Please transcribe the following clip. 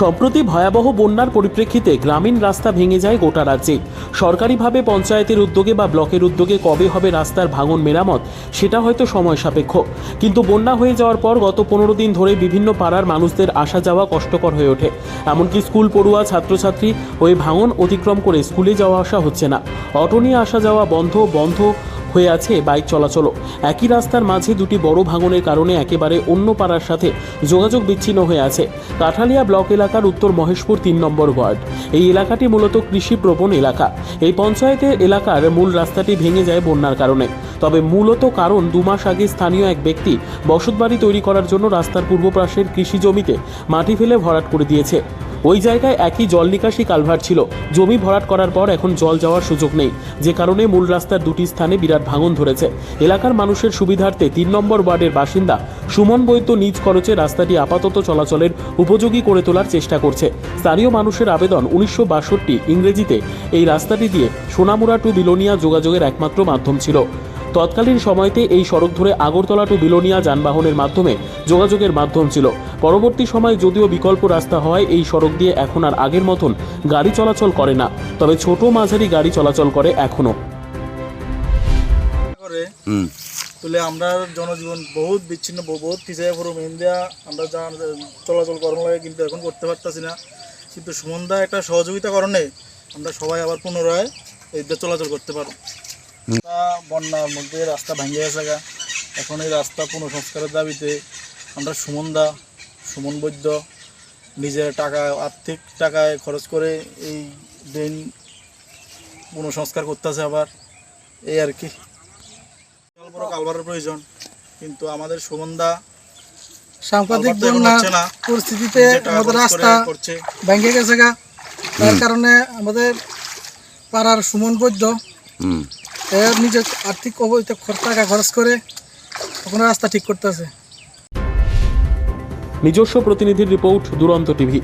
সম্প্রতি ভয়াবহ বন্যার পরিপ্রেক্ষিতে গ্রামীণ রাস্তা ভেঙে যায় গোটা রাজ্যে। সরকারিভাবে পঞ্চায়েতের উদ্যোগে বা ব্লকের উদ্যোগে কবে হবে রাস্তার ভাঙন মেরামত, সেটা হয়তো সময় সাপেক্ষ। কিন্তু বন্যা হয়ে যাওয়ার পর গত পনেরো দিন ধরে বিভিন্ন পাড়ার মানুষদের আসা যাওয়া কষ্টকর হয়ে ওঠে। এমনকি স্কুল পড়ুয়া, ছাত্রছাত্রী ওই ভাঙন অতিক্রম করে স্কুলে যাওয়া আসা হচ্ছে না। অটো নিয়ে আসা যাওয়া বন্ধ বন্ধ হয়ে আছে বাইক চলাচলও। একই রাস্তার মাঝে দুটি বড় ভাঙনের কারণে একেবারে অন্য পাড়ার সাথে যোগাযোগ বিচ্ছিন্ন হয়ে আছে। কাঠালিয়া ব্লক এলাকার উত্তর মহেশপুর তিন নম্বর ওয়ার্ড। এই এলাকাটি মূলত কৃষি প্রবণ এলাকা। এই পঞ্চায়েতের এলাকার মূল রাস্তাটি ভেঙে যায় বন্যার কারণে। তবে মূলত কারণ দু মাস আগে স্থানীয় এক ব্যক্তি বসতবাড়ি তৈরি করার জন্য রাস্তার পূর্ব পাশের কৃষি জমিতে মাটি ফেলে ভরাট করে দিয়েছে। ওই জায়গায় একই জল নিকাশি কালভার ছিল। জমি ভরাট করার পর এখন জল যাওয়ার সুযোগ নেই। যে কারণে মূল রাস্তার দুটি স্থানে বিরাট ভাঙন ধরেছে। এলাকার মানুষের সুবিধার্থে তিন নম্বর ওয়ার্ডের বাসিন্দা সুমন বৈদ্য নিজ খরচে রাস্তাটি আপাতত চলাচলের উপযোগী করে তোলার চেষ্টা করছে। স্থানীয় মানুষের আবেদন উনিশশো বাষট্টি ইংরেজিতে এই রাস্তাটি দিয়ে সোনামুড়া টু বিলোনিয়া যোগাযোগের একমাত্র মাধ্যম ছিল। তৎকালীন সময়তে এই সড়ক ধরে আগরতলা টু বিলোনিয়া যানবাহনের মাধ্যমে যোগাযোগের মাধ্যম ছিল। পরবর্তী সময় যদিও বিকল্প রাস্তা হয় এই সড়ক দিয়ে এখন আর আগের মতন গাড়ি চলাচল করে না। তবে ছোট মাঝারি গাড়ি চলাচল করে এখনও করে তুলে আমরা জনজীবন বহুত বিচ্ছিন্ন বহুত পিছিয়ে ইন্ডিয়া আমরা যা চলাচল করানো লাগে কিন্তু এখন করতে পারতাছি না। কিন্তু সুমনদা একটা সহযোগিতা কারণে আমরা সবাই আবার পুনরায় এই চলাচল করতে পারব। বন্যার মধ্যে রাস্তা ভেঙে গেছে গা। এখন এই রাস্তা পুনঃসংস্কারের দাবিতে আমরা সুমনদা সুমন বৈদ্য নিজের টাকা আর্থিক টাকায় খরচ করে এই ড্রেন পুনঃসংস্কার করতেছে আবার। এই আর কি। বড় কালভারের প্রয়োজন কিন্তু আমাদের সুমনদা সাংবাদিক কালভার বন্যা পরিস্থিতিতে আমাদের রাস্তা ভেঙে গেছে গা। তার কারণে আমাদের পাড়ার সুমন বৈদ্য হুম। এর নিজের আর্থিক খর- টাকা খরচ করে তখন রাস্তা ঠিক করতেছে নিজস্ব প্রতিনিধির রিপোর্ট, দুরন্ত টিভি।